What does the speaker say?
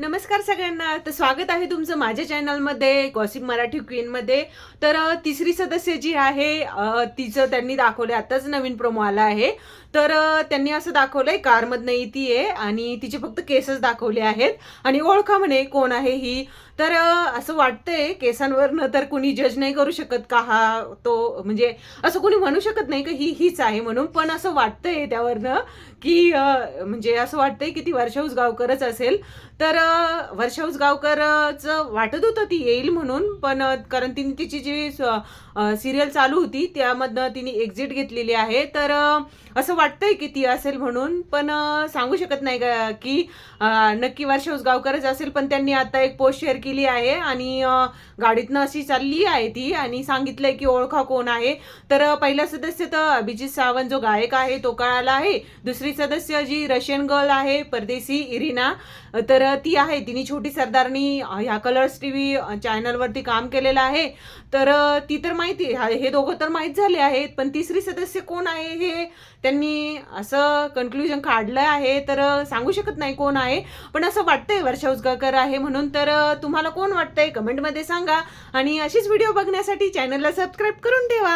नमस्कार सगळ्यांना. तर स्वागत आहे तुमचं माझ्या चॅनलमध्ये गॉसिप मराठी क्वीनमध्ये तर तिसरी सदस्य जी आहे तिचं त्यांनी दाखवलं आताच नवीन प्रोमो आला आहे. तर त्यांनी असं दाखवलंय कारमधनं येते आहे आणि तिचे फक्त केसच दाखवले आहेत. आणि ओळखा म्हणे कोण आहे ही. तर असं वाटतंय केसांवरनं तर कुणी जज नाही करू शकत का हा तो म्हणजे असं कुणी म्हणू शकत नाही का ही हीच आहे म्हणून पण असं वाटतंय त्यावरनं की म्हणजे असं वाटतंय की ती वर्षा उसगावकरच असेल. तर वर्षा उसगावकरचं वाटत होतं ती येईल म्हणून पण कारण तिने तिची जी सिरियल चालू होती त्यामधनं तिने एक्झिट घेतलेली आहे. तर असं वाटतंय की ती असेल म्हणून पण सांगू शकत नाही का की नक्की वर्षा उसगावकरच असेल पण त्यांनी आता एक पोस्ट शेअर केली आहे आणि गाडीतनं अशी चालली आहे ती आणि सांगितलंय की ओळखा कोण आहे. तर पहिला सदस्य तर अभिजित सावंत जो गायक आहे तो कळाला आहे. दुसरी सदस्य जी रशियन गर्ल आहे परदेशी इरिना. तर ती आहे तिने छोटी सरदारनी ह्या कलर्स टी व्ही चॅनलवरती काम केलेलं आहे. तर ती तर माहिती हे दोघं तर माहीत झाले आहेत पण तिसरी सदस्य कोण आहे हे त्यांनी असं कन्क्लुजन काढलं आहे. तर सांगू शकत नाही कोण आहे पण असं वाटतंय वर्षा उजगाकर आहे म्हणून. तर तुम्हाला तुम्हाला कोण वाटतंय? कमेंटमध्ये सांगा. आणि अशीच व्हिडिओ बघण्यासाठी चॅनलला सबस्क्राईब करून ठेवा.